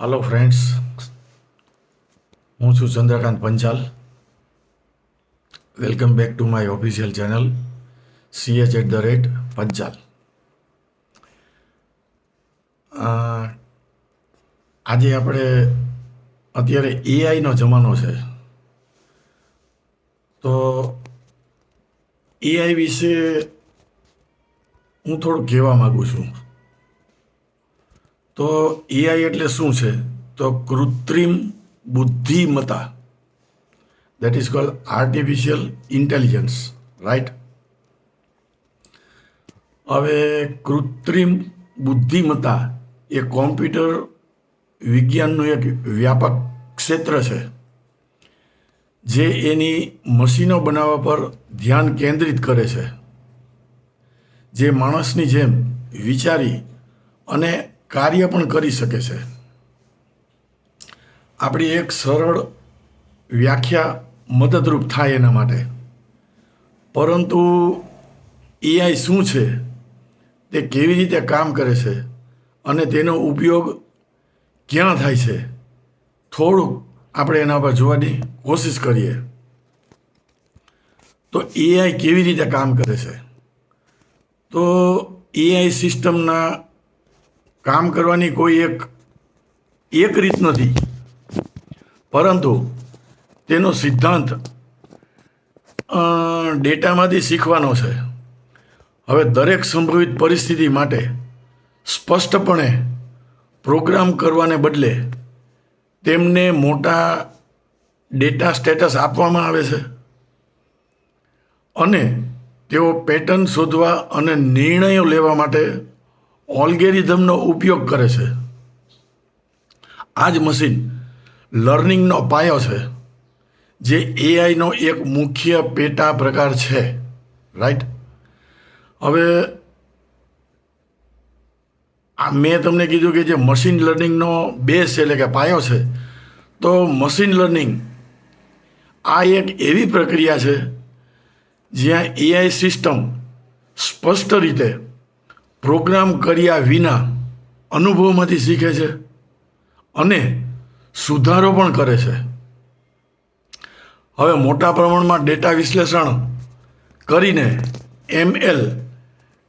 Hello friends હું છું Chandrakant Panchal. Welcome back to my official channel CH at the rate Panchal. આજે આપણે અત્યારે એઆઈનો જમાનો છે. તો એઆઈ વિશે હું થોડુંક કહેવા માગું છું. તો એઆઈ એટલે શું છે? તો કૃત્રિમ બુદ્ધિમત્તા. That is called artificial intelligence right હવે કૃત્રિમ બુદ્ધિમત્તા એ કોમ્પ્યુટર વિજ્ઞાનનું એક વ્યાપક ક્ષેત્ર છે, જે એની મશીનો બનાવવા પર ધ્યાન કેન્દ્રિત કરે છે. જે માણસની જેમ વિચારી અને કાર્ય પણ કરી શકે છે. આપણી એક સરળ વ્યાખ્યા મદદરૂપ થાય એના માટે. પરંતુ એઆઈ શું છે? તે કેવી રીતે કામ કરે છે? અને તેનો ઉપયોગ ક્યાં થાય છે? થોડુંક આપણે એના પર જોવાની કોશિશ કરીએ. તો એઆઈ કેવી રીતે કામ કરે છે? તો એઆઈ સિસ્ટમના કામ કરવાની કોઈ એક એક રીત નથી. પરંતુ તેનો સિદ્ધાંત ડેટામાંથી શીખવાનો છે. હવે દરેક સંભવિત પરિસ્થિતિ માટે સ્પષ્ટપણે પ્રોગ્રામ કરવાને બદલે તેમને મોટા ડેટા સ્ટેટસ આપવામાં આવે છે. અને તેઓ પેટર્ન શોધવા અને નિર્ણયો લેવા માટે ઓલ્ગેરિધમનો ઉપયોગ કરે છે. આ જ મશીન લર્નિંગનો પાયો છે, જે એઆઈનો એક મુખ્ય પેટા પ્રકાર છે. રાઈટ હવે આ મેં તમને કીધું કે જે મશીન લર્નિંગનો બેઝ એટલે કે પાયો છે, તો મશીન લર્નિંગ આ એક એવી પ્રક્રિયા છે જ્યાં એઆઈ સિસ્ટમ સ્પષ્ટ રીતે પ્રોગ્રામ કર્યા વિના અનુભવમાંથી શીખે છે અને સુધારો પણ કરે છે. હવે મોટા પ્રમાણમાં ડેટા વિશ્લેષણ કરીને એમએલ,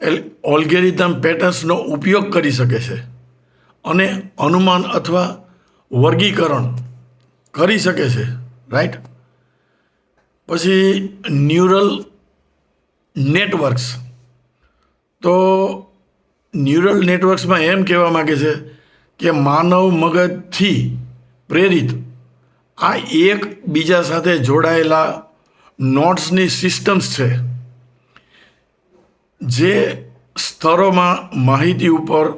એલ ઓલ્ગેરિધમ પેટર્ન્સનો ઉપયોગ કરી શકે છે અને અનુમાન અથવા વર્ગીકરણ કરી શકે છે. રાઈટ પછી ન્યુરલ નેટવર્ક્સ. તો ન્યુરલ નેટવર્ક્સમાં એમ કહેવા માગે છે કે માનવ મગજથી પ્રેરિત આ એક બીજા સાથે જોડાયેલા નોટ્સની સિસ્ટમ્સ છે જે સ્તરોમાં માહિતી ઉપર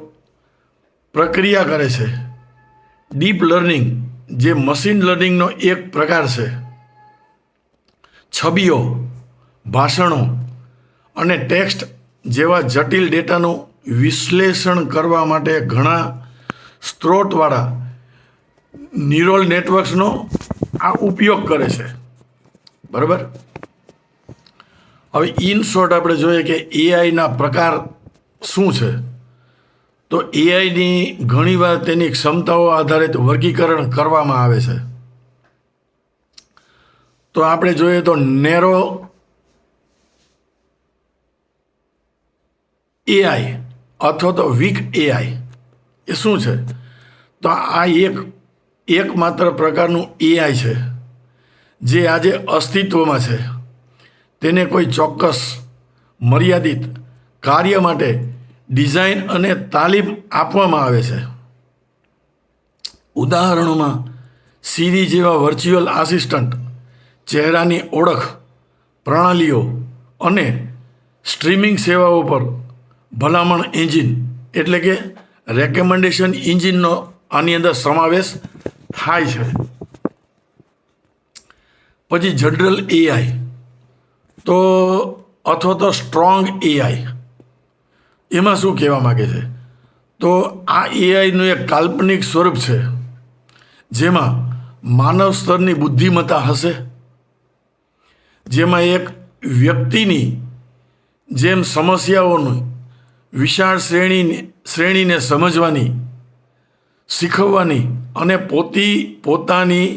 પ્રક્રિયા કરે છે. ડીપ લર્નિંગ જે મશીન લર્નિંગનો એક પ્રકાર છે. છબીઓ, ભાષણો અને ટેક્સ્ટ જેવા જટિલ ડેટાનું વિશ્લેષણ કરવા માટે ઘણા સ્ત્રોતવાળા ન્યુરલ નેટવર્ક્સનો આ ઉપયોગ કરે છે. બરાબર? હવે ઇન શોર્ટ આપણે જોઈએ કે એઆઈના પ્રકાર શું છે? તો એઆઈની ઘણીવાર તેની ક્ષમતાઓ આધારિત વર્ગીકરણ કરવામાં આવે છે. તો આપણે જોઈએ તો નેરો એઆઈ અથવા તો વીક એઆઈ એ શું છે? તો આ એક, એકમાત્ર પ્રકારનું એઆઈ છે, જે આજે અસ્તિત્વમાં છે. તેને કોઈ ચોક્કસ, મર્યાદિત કાર્ય માટે ડિઝાઇન અને તાલીમ આપવામાં આવે છે. ઉદાહરણોમાં સીરી જેવા વર્ચ્યુઅલ આસિસ્ટન્ટ ચહેરાની ઓળખ, પ્રણાલીઓ અને સ્ટ્રીમિંગ સેવાઓ પર ભલામણ એન્જિન એટલે કે રેકમેન્ડેશન એન્જિનનો આની અંદર સમાવેશ થાય છે. પછી જનરલ એઆઈ તો અથવા તો સ્ટ્રોંગ એઆઈ એમાં શું કહેવા માગે છે? તો આ એઆઈનું એક કાલ્પનિક સ્વરૂપ છે, જેમાં માનવ સ્તરની બુદ્ધિમત્તા હશે. જેમાં એક વ્યક્તિની જેમ સમસ્યાઓનું વિશાળ શ્રેણી શ્રેણીને સમજવાની, શીખવવાની અને પોતી પોતાની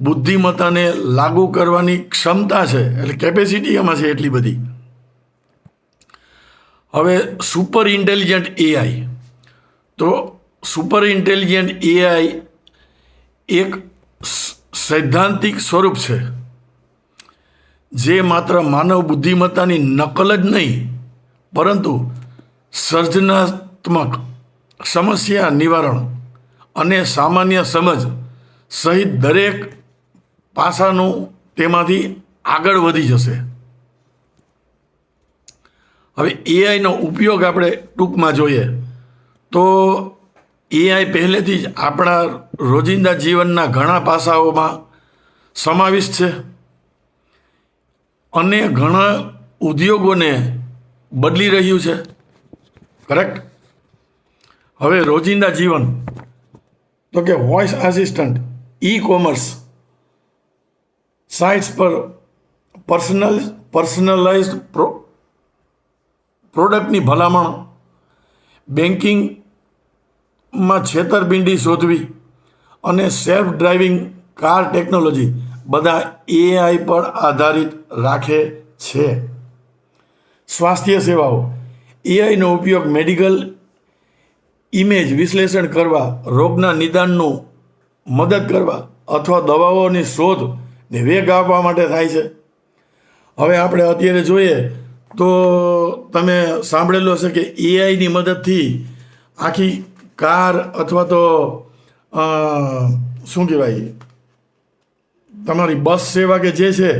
બુદ્ધિમત્તાને લાગુ કરવાની ક્ષમતા છે, એટલે કેપેસિટી એમાં છે એટલી બધી. હવે સુપર ઇન્ટેલિજન્ટ એઆઈ તો સુપર ઇન્ટેલિજન્ટ એઆઈ એક સૈદ્ધાંતિક સ્વરૂપ છે. જે માત્ર માનવ બુદ્ધિમત્તાની નકલ જ નહીં, પરંતુ સર્જનાત્મક સમસ્યા નિવારણ અને સામાન્ય સમજ સહિત દરેક પાસાનું તેમાંથી આગળ વધી જશે. હવે એઆઈનો ઉપયોગ આપણે ટૂંકમાં જોઈએ. તો એઆઈ પહેલેથી જ આપણા રોજિંદા જીવનના ઘણા પાસાઓમાં સમાવિષ્ટ છે અને ઘણા ઉદ્યોગોને બદલી રહ્યું છે. કરેક્ટ હવે રોજિંદા જીવન. તો કે voice assistant e commerce sites પર પર્સનલ પર્સનલાઇઝ પ્રો પ્રોડક્ટની ભલામણ બેન્કિંગમાં છેતરપિંડી શોધવી અને સેલ્ફ ડ્રાઇવિંગ કાર ટેકનોલોજી બધા એઆઈ પર આધારિત રાખે છે. સ્વાસ્થ્ય સેવાઓ એઆઈનો ઉપયોગ મેડિકલ ઇમેજ વિશ્લેષણ કરવા, રોગના નિદાનનું મદદ કરવા અથવા દવાઓની શોધ ને વેગ આપવા માટે થાય છે. હવે આપણે અત્યારે જોઈએ તો તમે સાંભળેલું હશે કે એઆઈની મદદથી આખી કાર અથવા તો શું કહેવાય, તમારી બસ સેવા કે જે છે,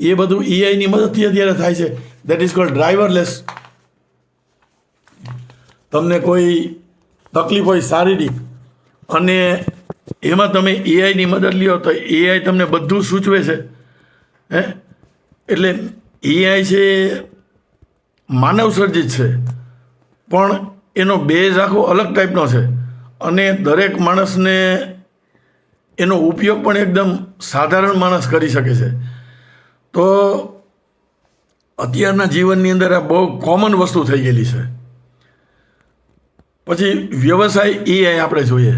એ બધું એઆઈની મદદથી અત્યારે થાય છે. દેટ ઇઝ કોલ્ડ ડ્રાઈવરલેસ તમને કોઈ તકલીફ હોય શારીરિક, અને એમાં તમે એઆઈની મદદ લ્યો તો એઆઈ તમને બધું સૂચવે છે. હે? એટલે એઆઈ છે માનવ સર્જિત છે. પણ એનો બેઝ આખો અલગ ટાઈપનો છે. અને દરેક માણસને એનો ઉપયોગ પણ એકદમ સાધારણ માણસ કરી શકે છે. તો અત્યારના જીવનની અંદર આ બહુ કોમન વસ્તુ થઈ ગયેલી છે. પછી વ્યવસાય એઆઈ આપણે જોઈએ.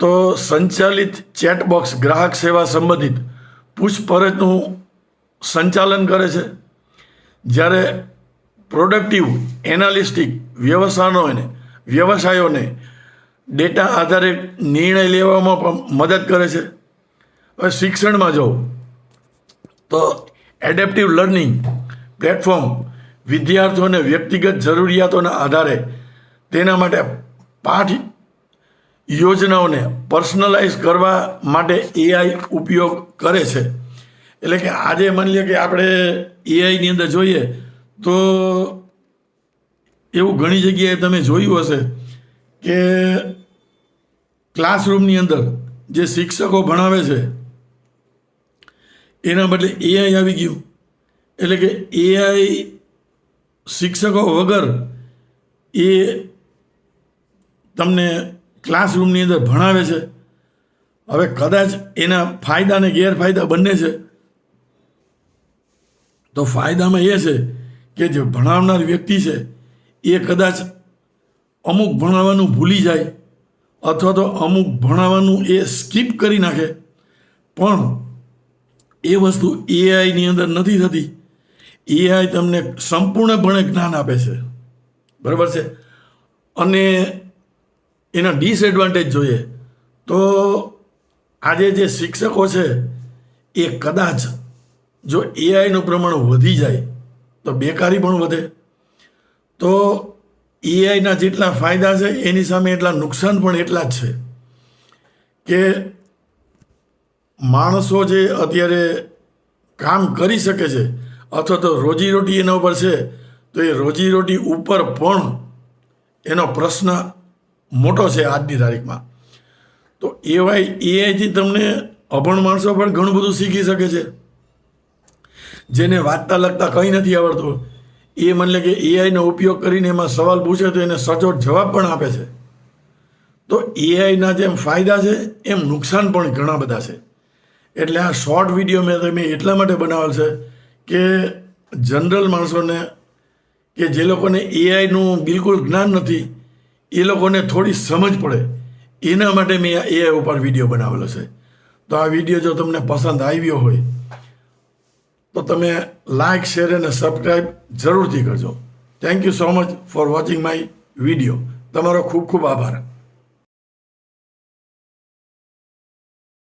તો સંચાલિત ચેટબોક્સ ગ્રાહક સેવા સંબંધિત પૂછપરછનું સંચાલન કરે છે. જ્યારે પ્રોડક્ટિવ એનાલિસ્ટિક વ્યવસાયોને વ્યવસાયોને ડેટા આધારે નિર્ણય લેવામાં પણ મદદ કરે છે. હવે શિક્ષણમાં જાઓ તો એડેપ્ટિવ લર્નિંગ પ્લેટફોર્મ વિદ્યાર્થીઓને વ્યક્તિગત જરૂરિયાતોના આધારે તેના માટે પાઠ યોજનાઓને પર્સનલાઇઝ કરવા માટે એઆઈ ઉપયોગ કરે છે. એટલે કે આજે માની લે કે આપણે એઆઈની અંદર જોઈએ તો એવું ઘણી જગ્યાએ તમે જોયું હશે કે ક્લાસરૂમની અંદર જે શિક્ષકો ભણાવે છે, એના બદલે એઆઈ આવી ગયું. એટલે કે એઆઈ શિક્ષકો વગર એ તમને ક્લાસરૂમની અંદર ભણાવે છે. હવે કદાચ એના ફાયદા અને ગેરફાયદા બંને છે. તો ફાયદામાં એ છે કે જે ભણાવનાર વ્યક્તિ છે, એ કદાચ અમુક ભણાવવાનું ભૂલી જાય અથવા તો અમુક ભણાવવાનું એ સ્કીપ કરી નાખે. પણ એ વસ્તુ એઆઈની અંદર નથી થતી. એઆઈ તમને સંપૂર્ણપણે જ્ઞાન આપે છે. બરાબર છે? અને એના ડિસએડવાન્ટેજ જોઈએ. તો આજે જે શિક્ષકો છે, એ કદાચ જો એઆઈનું પ્રમાણ વધી જાય, તો બેકારી પણ વધે. તો એઆઈના જેટલા ફાયદા છે, એની સામે એટલા નુકસાન પણ એટલા જ છે કે માણસો જે અત્યારે કામ કરી શકે છે, અથવા તો રોજીરોટી એના ઉપર છે, તો એ રોજીરોટી ઉપર પણ એનો પ્રશ્ન મોટો છે આજની તારીખમાં. તો એવાય એઆઈથી તમને અભણ માણસો પણ ઘણું બધું શીખી શકે છે. જેને વાંચતા લખતા કંઈ નથી આવડતું. એ મને કે એઆઈનો ઉપયોગ કરીને એમાં સવાલ પૂછે તો એને સચોટ જવાબ પણ આપે છે. તો એઆઈના જેમ ફાયદા છે, એમ નુકસાન પણ ઘણા બધા છે. એટલે આ શોર્ટ વીડિયો મેં તમે એટલા માટે બનાવેલ છે કે જનરલ માણસોને કે જે લોકોને એઆઈનું બિલકુલ જ્ઞાન નથી એ લોકોને થોડી સમજ પડે. એના માટે મેં એ ઉપર વીડિયો બનાવેલો છે. તો આ વીડિયો જો તમને પસંદ આવ્યો હોય, તો તમે લાઇક શેર અને સબસ્ક્રાઈબ જરૂરથી કરજો. Thank you so much for watching my video તમારો ખૂબ ખૂબ આભાર.